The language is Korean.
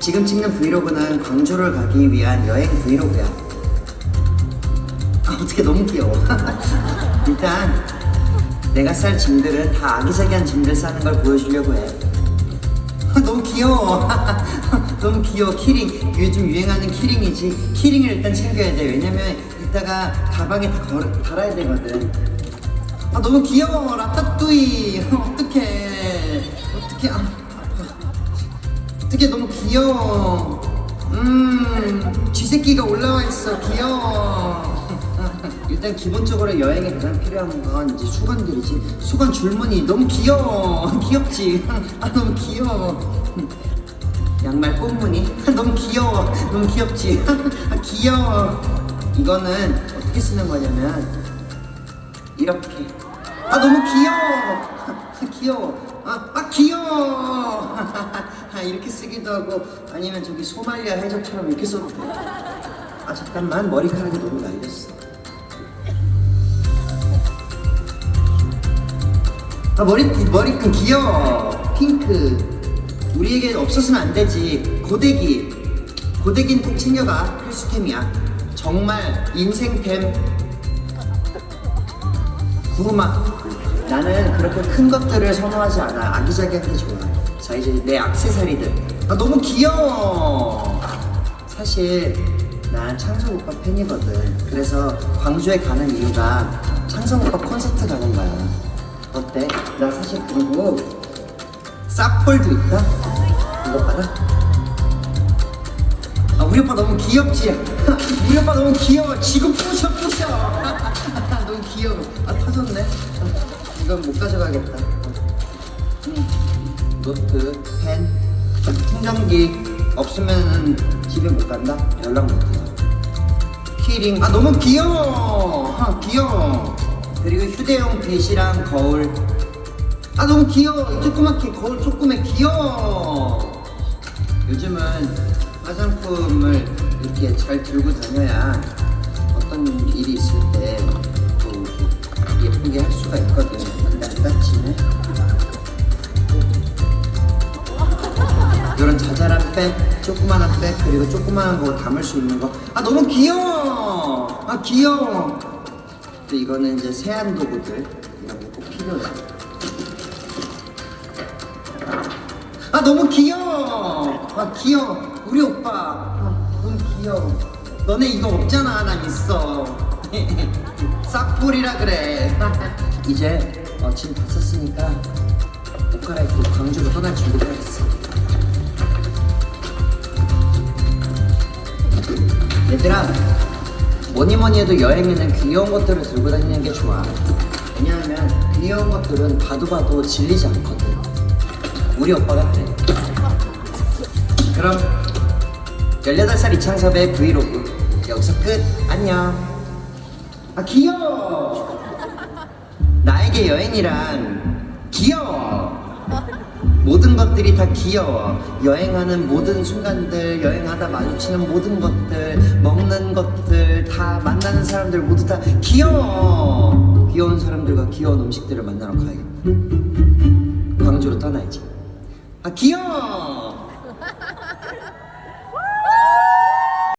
지금 찍는 브이로그는 광주를 가기 위한 여행 브이로그야. 아, 어떻게 너무 귀여워. 일단 내가 쌀 짐들은 다 아기자기한 짐들 싸는 걸 보여주려고 해. 너무 귀여워. 너무 귀여워. 키링. 요즘 유행하는 키링이지. 키링을 일단 챙겨야 돼. 왜냐면 이따가 가방에 다 걸, 달아야 되거든. 아 너무 귀여워. 라따뚜이. 어떡해. 어떡해. 아. 어떡해 너무 귀여워. 음, 쥐새끼가 올라와 있어. 귀여워. 일단 기본적으로 여행에 가장 필요한 건 이제 수건들이지. 수건 줄무늬 너무 귀여워. 귀엽지? 아 너무 귀여워. 양말 꽃무늬 너무 귀여워. 너무 귀엽지? 아 귀여워. 이거는 어떻게 쓰는 거냐면 이렇게. 아 너무 귀여워. 아, 귀여워. 아, 아 귀여워. 아, 이렇게 쓰기도 하고 아니면 저기 소말리아 해적처럼 이렇게 써도 돼. 아 잠깐만 머리카락이 너무 날렸어. 아 머리 머리끈 귀여워. 핑크. 우리에게 없었으면 안 되지. 고데기. 고데기는 꼭 챙겨가. 필수템이야. 정말 인생템. 구루마. 나는 그렇게 큰 것들을 선호하지 않아. 아기자기한 게 좋아. 자 이제 내 액세서리들. 아 너무 귀여워. 사실 난 창석 오빠 팬이거든. 그래서 광주에 가는 이유가 창석 오빠 콘서트 가는 거야. 어때? 나 사실 그리고 쌉폴도 있다. 이거 봐라. 아 우리 오빠 너무 귀엽지? 우리 오빠 너무 귀여워. 지금 부셔 부셔. 너무 귀여워. 아 터졌네. 아, 이건 못 가져가겠다. 음, 노트, 펜, 충전기 없으면 집에 못 간다. 연락 못 해. 키링. 아 너무 귀여워. 아, 귀여워. 그리고 휴대용 빗이랑 거울. 아 너무 귀여워. 조그맣게 거울 조그매 귀여워. 요즘은 화장품을 이렇게 잘 들고 다녀야 어떤 일이 있을 때 또 예쁘게 할 수가 있거 이런 자잘한 백, 조그만한 백, 그리고 조그만한 거 담을 수 있는 거. 아, 너무 귀여워! 아, 귀여워! 또 이거는 이제 세안 도구들. 이런 거 꼭 필요해. 아, 너무 귀여워! 아, 귀여워. 우리 오빠. 아, 너무 귀여워. 너네 이거 없잖아. 난 있어. 싹불이라 그래. 이제 어, 짐다 썼으니까 옷 갈아입고 광주로 떠날 준비를 뭐니 해도 여행에는 귀여운 것들을 들고 다니는 게 좋아. 왜냐하면 귀여운 것들은 봐도 봐도 질리지 않거든. 우리 오빠가 그래. 그럼 18살 이창섭의 브이로그. 여기서 끝. 안녕. 아 귀여워. 나에게 여행이란 귀여워 것들이 다 귀여워. 여행하는 모든 순간들, 여행하다 마주치는 모든 것들, 먹는 것들, 다 만나는 사람들 모두 다 귀여워. 귀여운 사람들과 귀여운 음식들을 만나러 가야겠다. 광주로 떠나야지. 아, 귀여워.